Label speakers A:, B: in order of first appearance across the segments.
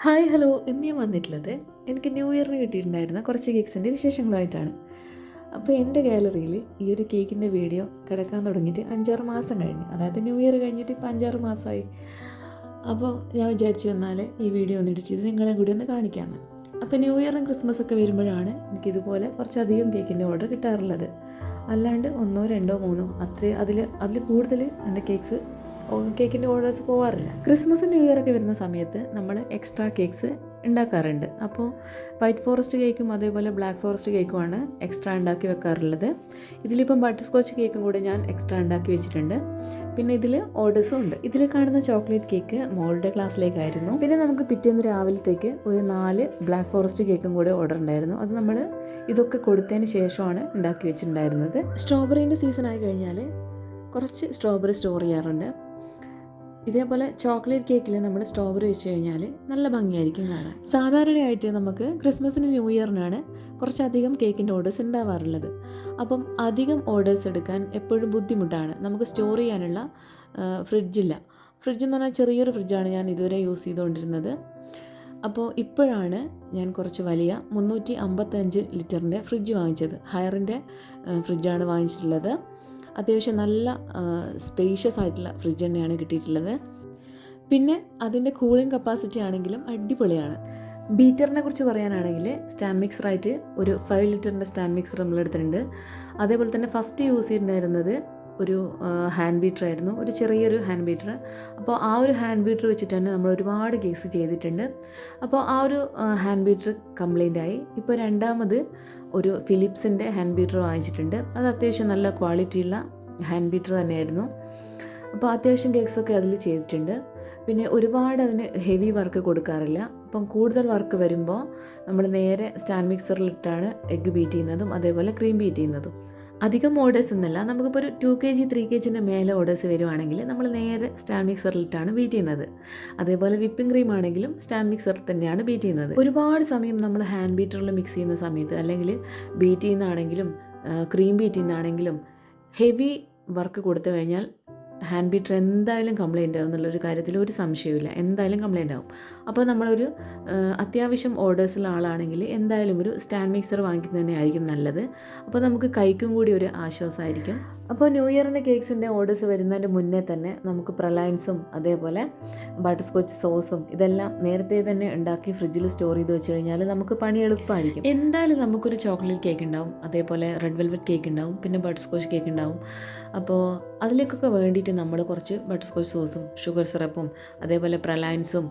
A: Hi hello. ഇന്ന് ഞാൻ വന്നിട്ടുള്ളത് എനിക്ക് ന്യൂ ഇയറിന് കിട്ടിയിട്ടുണ്ടായിരുന്ന കുറച്ച് കേക്ക്സിന്റെ വിശേഷങ്ങളായിട്ടാണ് അപ്പോൾ എന്റെ ഗാലറിയിൽ ഈ ഒരു കേക്കിന്റെ വീഡിയോ കിടക്കാൻ തുടങ്ങിയിട്ട് അഞ്ചാറ് മാസം കഴിഞ്ഞു. അതായത് ന്യൂ ഇയർ കഴിഞ്ഞിട്ട് ഇപ്പോൾ അഞ്ചാറ് മാസമായി. അപ്പോൾ ഞാൻ വിചാരിച്ചു വന്നാൽ ഈ വീഡിയോ ഒന്ന് എഡിറ്റ് നിങ്ങളെ കൂടി ഒന്ന് കാണിക്കാമെന്ന്. അപ്പോൾ ന്യൂ ഇയറും ക്രിസ്മസ് ഒക്കെ വരുമ്പോഴാണ് എനിക്കിതുപോലെ കുറച്ചധികം കേക്കിന്റെ ഓർഡർ കിട്ടാറുള്ളത്. അല്ലാണ്ട് ഒന്നോ രണ്ടോ മൂന്നോ അത്രയും അതിൽ അതിൽ കൂടുതൽ എന്റെ കേക്ക്സ് കേക്കിന്റെ ഓർഡേഴ്സ് പോകാറില്ല ക്രിസ്മസ് ന്യൂ ഇയർ ഒക്കെ വരുന്ന സമയത്ത് നമ്മൾ എക്സ്ട്രാ കേക്ക്സ് ഉണ്ടാക്കാറുണ്ട്. അപ്പോൾ വൈറ്റ് ഫോറസ്റ്റ് കേക്കും അതേപോലെ ബ്ലാക്ക് ഫോറസ്റ്റ് കേക്കുമാണ് എക്സ്ട്രാ ഉണ്ടാക്കി വെക്കാറുള്ളത്. ഇതിലിപ്പം ബട്ടർ സ്കോച്ച് കേക്കും കൂടെ ഞാൻ എക്സ്ട്രാ ഉണ്ടാക്കി വെച്ചിട്ടുണ്ട്. പിന്നെ ഇതിൽ ഓർഡേഴ്സും ഉണ്ട്. ഇതിൽ കാണുന്ന ചോക്ലേറ്റ് കേക്ക് മോളുടെ ക്ലാസ്സിലേക്കായിരുന്നു പിന്നെ നമുക്ക് പിറ്റേന്ന് രാവിലത്തേക്ക് ഒരു നാല് ബ്ലാക്ക് ഫോറസ്റ്റ് കേക്കും കൂടെ ഓർഡർ ഉണ്ടായിരുന്നു. അത് നമ്മൾ ഇതൊക്കെ കൊടുത്തതിന് ശേഷമാണ് ഉണ്ടാക്കി വെച്ചിട്ടുണ്ടായിരുന്നത്. സ്ട്രോബെറീന്റെ സീസൺ ആയി കഴിഞ്ഞാൽ കുറച്ച് സ്ട്രോബെറി സ്റ്റോർ ചെയ്യാറുണ്ട്. ഇതേപോലെ ചോക്ലേറ്റ് കേക്കിൽ നമ്മൾ സ്ട്രോബെറി വെച്ച് കഴിഞ്ഞാൽ നല്ല ഭംഗിയായിരിക്കും കാണാൻ. സാധാരണയായിട്ട് നമുക്ക് ക്രിസ്മസിന് ന്യൂ ഇയറിനാണ് കുറച്ചധികം കേക്കിന്റെ ഓർഡേഴ്സ് ഉണ്ടാവാറുള്ളത്. അപ്പം അധികം ഓർഡേഴ്സ് എടുക്കാൻ എപ്പോഴും ബുദ്ധിമുട്ടാണ്. നമുക്ക് സ്റ്റോർ ചെയ്യാനുള്ള ഫ്രിഡ്ജില്ല ഫ്രിഡ്ജ് എന്ന് പറഞ്ഞാൽ ചെറിയൊരു ഫ്രിഡ്ജാണ് ഞാൻ ഇതുവരെ യൂസ് ചെയ്തുകൊണ്ടിരുന്നത്. അപ്പോൾ ഇപ്പോഴാണ് ഞാൻ കുറച്ച് വലിയ മുന്നൂറ്റി അമ്പത്തഞ്ച് ലിറ്ററിന്റെ ഫ്രിഡ്ജ് വാങ്ങിച്ചത്. ഹയറിന്റെ ഫ്രിഡ്ജാണ് വാങ്ങിച്ചിട്ടുള്ളത്. അത്യാവശ്യം നല്ല സ്പേഷ്യസ് ആയിട്ടുള്ള ഫ്രിഡ്ജ് തന്നെയാണ് കിട്ടിയിട്ടുള്ളത്. പിന്നെ അതിന്റെ കൂളിംഗ് കപ്പാസിറ്റി ആണെങ്കിലും അടിപൊളിയാണ്. ബീറ്ററിനെ കുറിച്ച് പറയാനാണെങ്കിൽ സ്റ്റാൻഡ് മിക്സറായിട്ട് ഒരു ഫൈവ് ലിറ്ററിന്റെ സ്റ്റാൻഡ് മിക്സർ നമ്മൾ എടുത്തിട്ടുണ്ട്. അതേപോലെ തന്നെ ഫസ്റ്റ് യൂസ് ചെയ്തിട്ടുണ്ടായിരുന്നത് ഒരു ഹാൻഡ് ബീറ്റർ ആയിരുന്നു. ഒരു ചെറിയൊരു ഹാൻഡ് ബീറ്റർ അപ്പോൾ ആ ഒരു ഹാൻഡ് ബീറ്റർ വെച്ചിട്ട് തന്നെ നമ്മൾ ഒരുപാട് കേസ് ചെയ്തിട്ടുണ്ട്. അപ്പോൾ ആ ഒരു ഹാൻഡ് ബീറ്റർ കംപ്ലൈന്റ് ആയി. ഇപ്പോൾ രണ്ടാമത് ഒരു ഫിലിപ്സിന്റെ ഹാൻഡ് ബീറ്റർ വാങ്ങിച്ചിട്ടുണ്ട്. അത് അത്യാവശ്യം നല്ല ക്വാളിറ്റിയുള്ള ഹാൻഡ് ബീറ്റർ തന്നെയായിരുന്നു. അപ്പോൾ അത്യാവശ്യം കേക്ക്സൊക്കെ അതിൽ ചെയ്തിട്ടുണ്ട്. പിന്നെ ഒരുപാട് അതിന് ഹെവി വർക്ക് കൊടുക്കാറില്ല. അപ്പം കൂടുതൽ വർക്ക് വരുമ്പോൾ നമ്മൾ നേരെ സ്റ്റാൻഡ് മിക്സറിലിട്ടാണ് എഗ്ഗ് ബീറ്റ് ചെയ്യുന്നതും അതേപോലെ ക്രീം ബീറ്റ് ചെയ്യുന്നതും. അധികം ഓർഡേഴ്സ് എന്നല്ല നമുക്കിപ്പോൾ ഒരു two K G three K ജിന്റെ മേലെ ഓർഡേഴ്സ് വരുവാണെങ്കിൽ നമ്മൾ നേരെ സ്റ്റാൻഡ് മിക്സറിലിട്ടാണ് ബീറ്റ് ചെയ്യുന്നത്. അതേപോലെ വിപ്പിംഗ് ക്രീം ആണെങ്കിലും സ്റ്റാൻഡ് മിക്സറിൽ തന്നെയാണ് ബീറ്റ് ചെയ്യുന്നത്. ഒരുപാട് സമയം നമ്മൾ ഹാൻഡ് ബീറ്ററിൽ മിക്സ് ചെയ്യുന്ന സമയത്ത് അല്ലെങ്കിൽ ബീറ്റ് ചെയ്യുന്നതാണെങ്കിലും ക്രീം ബീറ്റ് ചെയ്യുന്നതാണെങ്കിലും ഹെവി വർക്ക് കൊടുത്തു കഴിഞ്ഞാൽ ഹാൻഡ് ബീറ്റർ എന്തായാലും കംപ്ലൈന്റ് ആവും എന്നുള്ളൊരു കാര്യത്തിൽ ഒരു സംശയമില്ല എന്തായാലും കംപ്ലൈന്റ് ആവും. അപ്പോൾ നമ്മളൊരു അത്യാവശ്യം ഓർഡേഴ്സുള്ള ആളാണെങ്കിൽ എന്തായാലും ഒരു സ്റ്റാൻഡ് മിക്സർ വാങ്ങി തന്നെ ആയിരിക്കും നല്ലത്. അപ്പോൾ നമുക്ക് കൈക്കും കൂടി ഒരു ആശ്വാസമായിരിക്കും. അപ്പോൾ ന്യൂ ഇയറിന്റെ കേക്ക്സിന്റെ ഓർഡേഴ്സ് വരുന്നതിന്റെ മുന്നേ തന്നെ നമുക്ക് പ്രലയൻസും അതേപോലെ ബട്ടർ സ്കോച്ച് സോസും ഇതെല്ലാം നേരത്തെ തന്നെ ഉണ്ടാക്കി ഫ്രിഡ്ജിൽ സ്റ്റോർ ചെയ്ത് വെച്ച് കഴിഞ്ഞാൽ നമുക്ക് പണി എളുപ്പമായിരിക്കും. എന്തായാലും നമുക്കൊരു ചോക്ലേറ്റ് കേക്ക് ഉണ്ടാവും. അതേപോലെ റെഡ് വെൽവെറ്റ് കേക്ക് ഉണ്ടാവും. പിന്നെ ബട്ടർ സ്കോച്ച് കേക്ക് ഉണ്ടാവും. അപ്പോൾ അതിലേക്കൊക്കെ വേണ്ടിയിട്ട് നമ്മൾ കുറച്ച് ബട്ടർ സ്കോച്ച് സോസും ഷുഗർ സിറപ്പും അതേപോലെ പ്രലയൻസും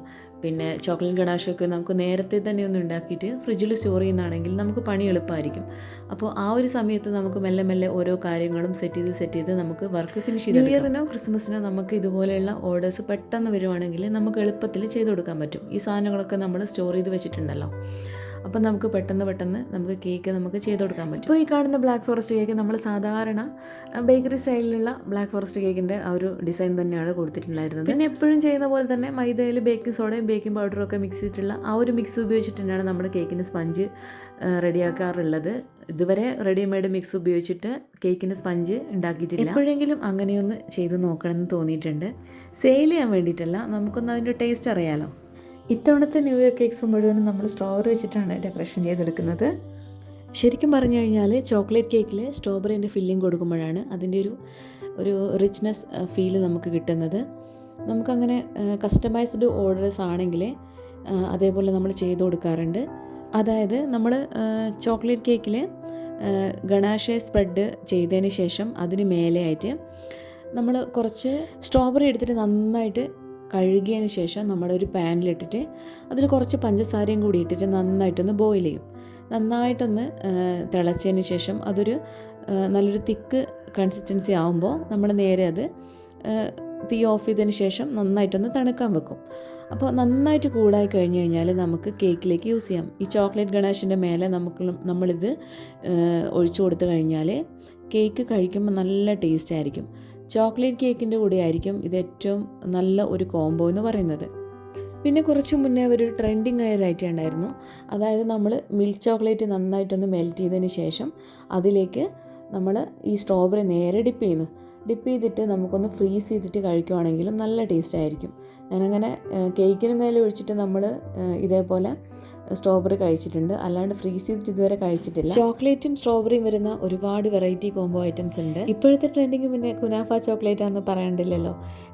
A: പിന്നെ ചോക്ലേറ്റ് ഗണാഷൊക്കെ നമുക്ക് നേരത്തെ തന്നെ ഒന്ന് ഉണ്ടാക്കിയിട്ട് ഫ്രിഡ്ജിൽ സ്റ്റോർ ചെയ്യുന്നതാണെങ്കിൽ നമുക്ക് പണി എളുപ്പമായിരിക്കും. അപ്പോൾ ആ ഒരു സമയത്ത് നമുക്ക് മെല്ലെ മെല്ലെ ഓരോ കാര്യങ്ങളും സെറ്റ് ചെയ്ത് സെറ്റ് ചെയ്ത് നമുക്ക് വർക്ക് ഫിനിഷ് ചെയ്ത് ന്യൂ ഇയറിനോ ക്രിസ്മസിനോ നമുക്ക് ഇതുപോലെയുള്ള ഓർഡേഴ്സ് പെട്ടെന്ന് വരുവാണെങ്കിൽ നമുക്ക് എളുപ്പത്തിൽ ചെയ്ത് കൊടുക്കാൻ പറ്റും. ഈ സാധനങ്ങളൊക്കെ നമ്മൾ സ്റ്റോർ ചെയ്ത് വെച്ചിട്ടുണ്ടല്ലോ. അപ്പം നമുക്ക് പെട്ടെന്ന് പെട്ടെന്ന് നമുക്ക് കേക്ക് നമുക്ക് ചെയ്ത് കൊടുക്കാൻ പറ്റും. ഇപ്പോൾ ഈ കാണുന്ന ബ്ലാക്ക് ഫോറസ്റ്റ് കേക്ക് നമ്മൾ സാധാരണ ബേക്കറി സ്റ്റൈലിലുള്ള ബ്ലാക്ക് ഫോറസ്റ്റ് കേക്കിന്റെ ആ ഒരു ഡിസൈൻ തന്നെയാണ് കൊടുത്തിട്ടുണ്ടായിരുന്നത്. പിന്നെ എപ്പോഴും ചെയ്യുന്ന പോലെ തന്നെ മൈദയിൽ ബേക്കിംഗ് സോഡയും ബേക്കിംഗ് പൗഡറും ഒക്കെ മിക്സ് ചെയ്തിട്ടുള്ള ആ ഒരു മിക്സ് ഉപയോഗിച്ചിട്ട് തന്നെയാണ് നമ്മൾ കേക്കിന് സ്പഞ്ച് റെഡിയാക്കാറുള്ളത് ഇതുവരെ റെഡിമെയ്ഡ് മിക്സ് ഉപയോഗിച്ചിട്ട് കേക്കിന് സ്പഞ്ച് ഉണ്ടാക്കിയിട്ടില്ല. എപ്പോഴെങ്കിലും അങ്ങനെയൊന്ന് ചെയ്ത് നോക്കണമെന്ന് തോന്നിയിട്ടുണ്ട്. സെയിൽ ചെയ്യാൻ വേണ്ടിയിട്ടല്ല നമുക്കൊന്ന് അതിന്റെ ടേസ്റ്റ് അറിയാലോ. ഇത്തവണത്തെ ന്യൂ ഇയർ കേക്ക്സ് മുഴുവനും നമ്മൾ സ്ട്രോബെറി വെച്ചിട്ടാണ് ഡെക്കറേഷൻ ചെയ്തെടുക്കുന്നത്. ശരിക്കും പറഞ്ഞു കഴിഞ്ഞാൽ ചോക്ലേറ്റ് കേക്കിൽ സ്ട്രോബെറിന്റെ ഫില്ലിംഗ് കൊടുക്കുമ്പോഴാണ് അതിന്റെ ഒരു ഒരു റിച്ച്നെസ് ഫീൽ നമുക്ക് കിട്ടുന്നത്. നമുക്കങ്ങനെ കസ്റ്റമൈസ്ഡ് ഓർഡേഴ്സ് ആണെങ്കിൽ അതേപോലെ നമ്മൾ ചെയ്ത് കൊടുക്കാറുണ്ട്. അതായത് നമ്മൾ ചോക്ലേറ്റ് കേക്കിൽ ഗണാഷെ സ്പ്രെഡ് ചെയ്തതിന് ശേഷം അതിന് മേലെയായിട്ട് നമ്മൾ കുറച്ച് സ്ട്രോബെറി എടുത്തിട്ട് നന്നായിട്ട് കഴുകിയതിന് ശേഷം നമ്മളൊരു പാനിലിട്ടിട്ട് അതിൽ കുറച്ച് പഞ്ചസാരയും കൂടി ഇട്ടിട്ട് നന്നായിട്ടൊന്ന് ബോയിൽ ചെയ്യും. നന്നായിട്ടൊന്ന് തിളച്ചതിന് ശേഷം അതൊരു നല്ലൊരു തിക്ക് കൺസിസ്റ്റൻസി ആകുമ്പോൾ നമ്മൾ നേരെ അത് തീ ഓഫ് ചെയ്തതിന് ശേഷം നന്നായിട്ടൊന്ന് തണുക്കാൻ വെക്കും. അപ്പോൾ നന്നായിട്ട് കൂടായി കഴിഞ്ഞ് കഴിഞ്ഞാൽ നമുക്ക് കേക്കിലേക്ക് യൂസ് ചെയ്യാം. ഈ ചോക്ലേറ്റ് ഗണേഷിന്റെ മേലെ നമുക്ക് നമ്മളിത് ഒഴിച്ചു കൊടുത്തു കഴിഞ്ഞാൽ കേക്ക് കഴിക്കുമ്പോൾ നല്ല ടേസ്റ്റ് ആയിരിക്കും. ചോക്ലേറ്റ് കേക്കിന്റെ കൂടെ ആയിരിക്കും ഇത് ഏറ്റവും നല്ല ഒരു കോംബോ എന്ന് പറയുന്നത്. പിന്നെ കുറച്ച് മുന്നേ ഒരു ട്രെൻഡിങ് ആയ ഒരു ഐറ്റം ഉണ്ടായിരുന്നു. അതായത് നമ്മൾ മിൽക്ക് ചോക്ലേറ്റ് നന്നായിട്ടൊന്ന് മെൽറ്റ് ചെയ്തതിന് ശേഷം അതിലേക്ക് നമ്മൾ ഈ സ്ട്രോബെറി നേരെ ഡിപ്പ് ചെയ്യുന്നു. ഡിപ്പ് ചെയ്തിട്ട് നമുക്കൊന്ന് ഫ്രീസ് ചെയ്തിട്ട് കഴിക്കുവാണെങ്കിലും നല്ല ടേസ്റ്റ് ആയിരിക്കും ഞാനങ്ങനെ കേക്കിന് മേലെ ഒഴിച്ചിട്ട് നമ്മൾ ഇതേപോലെ സ്ട്രോബെറി കഴിച്ചിട്ടുണ്ട്. അല്ലാണ്ട് ഫ്രീസ് ചെയ്തിട്ട് ഇതുവരെ കഴിച്ചിട്ടില്ല. ചോക്ലേറ്റും സ്ട്രോബെറിയും വരുന്ന ഒരുപാട് വെറൈറ്റി കോംബോ ഐറ്റംസ് ഉണ്ട്. ഇപ്പോഴത്തെ ട്രെൻഡിങ് പിന്നെ കുനാഫ ചോക്ലേറ്റ് ആണെന്ന് പറയണ്ടില്ലല്ലോ.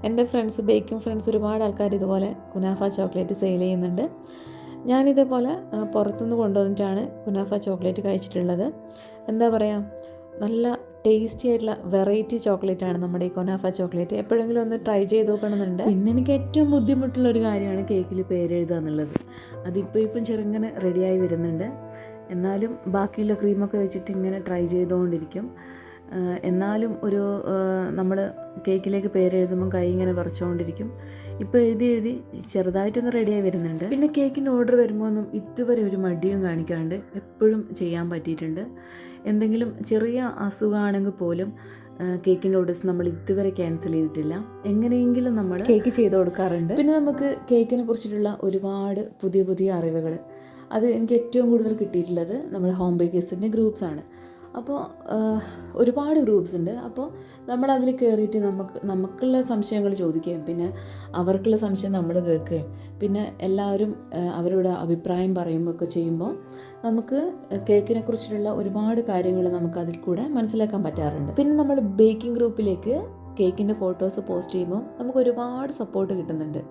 A: എന്റെ ഫ്രണ്ട്സ് ബേക്കിംഗ് ഫ്രണ്ട്സ് ഒരുപാട് ആൾക്കാർ ഇതുപോലെ കുനാഫ ചോക്ലേറ്റ് സെയിൽ ചെയ്യുന്നുണ്ട്. ഞാനിതേപോലെ പുറത്തുനിന്ന് കൊണ്ടുവന്നിട്ടാണ് കുനാഫ ചോക്ലേറ്റ് കഴിച്ചിട്ടുള്ളത്. എന്താ പറയുക നല്ല ടേസ്റ്റി ആയിട്ടുള്ള വെറൈറ്റി ചോക്ലേറ്റ് ആണ് നമ്മുടെ ഈ കൊനാഫ ചോക്ലേറ്റ്. എപ്പോഴെങ്കിലും ഒന്ന് ട്രൈ ചെയ്ത് നോക്കണമെന്നുണ്ട്. പിന്നെ എനിക്ക് ഏറ്റവും ബുദ്ധിമുട്ടുള്ള ഒരു കാര്യമാണ് കേക്കിൽ പേരെഴുതുക എന്നുള്ളത്. അതിപ്പോൾ ഇപ്പം ചെറുങ്ങനെ റെഡിയായി വരുന്നുണ്ട്. എന്നാലും ബാക്കിയുള്ള ക്രീമൊക്കെ വെച്ചിട്ട് ഇങ്ങനെ ട്രൈ ചെയ്തുകൊണ്ടിരിക്കും. എന്നാലും ഒരു നമ്മൾ കേക്കിലേക്ക് പേരെഴുതുമ്പോൾ കൈ ഇങ്ങനെ വിറച്ചുകൊണ്ടിരിക്കും ഇപ്പോൾ എഴുതി എഴുതി ചെറുതായിട്ടൊന്ന് റെഡിയായി വരുന്നുണ്ട്. പിന്നെ കേക്കിന്റെ ഓർഡർ വരുമ്പോൾ ഒന്നും ഇതുവരെ ഒരു മടിയും കാണിക്കാണ്ട് എപ്പോഴും ചെയ്യാൻ പറ്റിയിട്ടുണ്ട്. എന്തെങ്കിലും ചെറിയ അസുഖമാണെങ്കിൽ പോലും കേക്കിന്റെ ഓർഡേഴ്സ് നമ്മൾ ഇതുവരെ ക്യാൻസൽ ചെയ്തിട്ടില്ല. എങ്ങനെയെങ്കിലും നമ്മൾ കേക്ക് ചെയ്ത് കൊടുക്കാറുണ്ട്. പിന്നെ നമുക്ക് കേക്കിനെ കുറിച്ചിട്ടുള്ള ഒരുപാട് പുതിയ പുതിയ അറിവുകൾ. അത് എനിക്ക് ഏറ്റവും കൂടുതൽ കിട്ടിയിട്ടുള്ളത് നമ്മുടെ ഹോം ബേക്കേഴ്സിന്റെ ഗ്രൂപ്പ്സാണ്. അപ്പോൾ ഒരുപാട് ഗ്രൂപ്പ്സ് ഉണ്ട്. അപ്പോൾ നമ്മൾ അതിൽ കയറിയിട്ട് നമുക്ക് നമുക്കുള്ള സംശയങ്ങൾ ചോദിക്കുകയും പിന്നെ അവർക്കുള്ള സംശയം നമ്മൾ കേൾക്കുകയും പിന്നെ എല്ലാവരും അവരോട് അഭിപ്രായം പറയുമ്പോൾ ഒക്കെ ചെയ്യുമ്പോൾ നമുക്ക് കേക്കിനെ കുറിച്ചിട്ടുള്ള ഒരുപാട് കാര്യങ്ങൾ നമുക്ക് അതിൽ കൂടെ മനസ്സിലാക്കാൻ പറ്റാറുണ്ട്. പിന്നെ നമ്മൾ ബേക്കിംഗ് ഗ്രൂപ്പിലേക്ക് കേക്കിന്റെ ഫോട്ടോസ് പോസ്റ്റ് ചെയ്യുമ്പോൾ നമുക്ക് ഒരുപാട് സപ്പോർട്ട് കിട്ടുന്നുണ്ട്.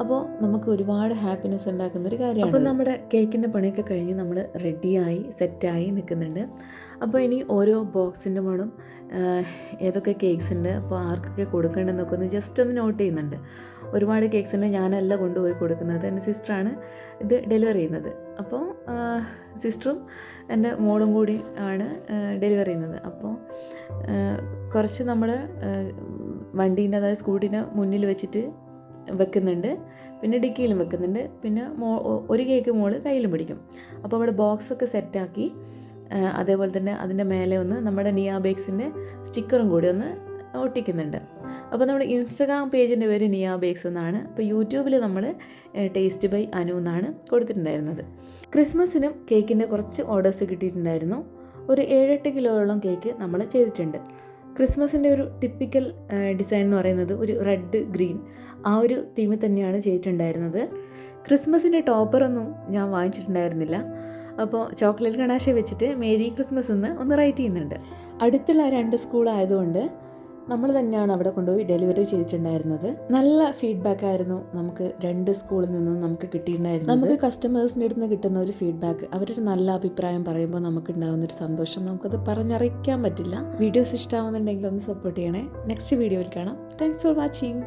A: അപ്പോൾ നമുക്ക് ഒരുപാട് ഹാപ്പിനെസ് ഉണ്ടാക്കുന്ന ഒരു കാര്യമാണ്. അപ്പോൾ നമ്മുടെ കേക്കിന്റെ പണിയൊക്കെ കഴിഞ്ഞ് നമ്മൾ റെഡിയായി സെറ്റായി നിൽക്കുന്നുണ്ട്. അപ്പോൾ ഇനി ഓരോ ബോക്സിന്റെ മണം ഏതൊക്കെ കേക്ക്സ് ഉണ്ട് അപ്പോൾ ആർക്കൊക്കെ കൊടുക്കേണ്ടതെന്നൊക്കെ ഒന്ന് ജസ്റ്റ് ഒന്ന് നോട്ട് ചെയ്യുന്നുണ്ട്. ഒരുപാട് കേക്ക്സ് ഉണ്ട് ഞാനല്ല കൊണ്ടുപോയി കൊടുക്കുന്നത് എന്റെ സിസ്റ്ററാണ് ഇത് ഡെലിവറി ചെയ്യുന്നത്. അപ്പോൾ സിസ്റ്ററും എന്റെ മോളും കൂടി ആണ് ഡെലിവറി ചെയ്യുന്നത്. അപ്പോൾ കുറച്ച് നമ്മൾ വണ്ടീന്റെ അതായത് സ്കൂട്ടീന്റെ മുന്നിൽ വെച്ചിട്ട് വെക്കുന്നുണ്ട്. പിന്നെ ഡിക്കിയിലും വെക്കുന്നുണ്ട്. പിന്നെ മോ ഒരു കേക്ക് മോൾ കയ്യിലും പിടിക്കും. അപ്പോൾ അവിടെ ബോക്സൊക്കെ സെറ്റാക്കി അതേപോലെ തന്നെ അതിന്റെ മേലെ ഒന്ന് നമ്മുടെ നിയ ബേക്സിന്റെ സ്റ്റിക്കറും കൂടി ഒന്ന് ഒട്ടിക്കുന്നുണ്ട്. അപ്പോൾ നമ്മുടെ ഇൻസ്റ്റഗ്രാം പേജിന്റെ പേര് നിയ ബേക്സ് എന്നാണ്. അപ്പോൾ യൂട്യൂബിൽ നമ്മൾ ടേസ്റ്റ് ബൈ അനു എന്നാണ് കൊടുത്തിട്ടുണ്ടായിരുന്നത്. ക്രിസ്മസിനും കേക്കിന്റെ കുറച്ച് ഓർഡേഴ്സ് കിട്ടിയിട്ടുണ്ടായിരുന്നു. ഒരു ഏഴെട്ട് കിലോയോളം കേക്ക് നമ്മൾ ചെയ്തിട്ടുണ്ട്. ക്രിസ്മസിന്റെ ഒരു ടിപ്പിക്കൽ ഡിസൈൻ എന്ന് പറയുന്നത് ഒരു റെഡ് ഗ്രീൻ. ആ ഒരു തീമിൽ തന്നെയാണ് ചെയ്തിട്ടുണ്ടായിരുന്നത്. ക്രിസ്മസിന്റെ ടോപ്പറൊന്നും ഞാൻ വാങ്ങിച്ചിട്ടുണ്ടായിരുന്നില്ല. അപ്പോൾ ചോക്ലേറ്റ് ഗണാശ വെച്ചിട്ട് മേരി ക്രിസ്മസ് എന്ന് ഒന്ന് റൈറ്റ് ചെയ്യുന്നുണ്ട്. അടുത്തുള്ള രണ്ട് സ്കൂൾ ആയതുകൊണ്ട് നമ്മൾ തന്നെയാണ് അവിടെ കൊണ്ടുപോയി ഡെലിവറി ചെയ്തിട്ടുണ്ടായിരുന്നത്. നല്ല ഫീഡ്ബാക്ക് ആയിരുന്നു. നമുക്ക് രണ്ട് സ്കൂളിൽ നിന്നും നമുക്ക് കിട്ടിയിട്ടുണ്ടായിരുന്നു നമുക്ക് കസ്റ്റമേഴ്സിന്റെ അടുത്ത് നിന്ന് കിട്ടുന്ന ഒരു ഫീഡ്ബാക്ക് അവരൊരു നല്ല അഭിപ്രായം പറയുമ്പോൾ നമുക്ക് ഉണ്ടാകുന്ന ഒരു സന്തോഷം. നമുക്കത് പറഞ്ഞറിയിക്കാൻ പറ്റില്ല. വീഡിയോസ് ഇഷ്ടമാവുന്നുണ്ടെങ്കിൽ ഒന്ന് സപ്പോർട്ട് ചെയ്യണേ. നെക്സ്റ്റ് വീഡിയോയിൽ കാണാം. Thanks for watching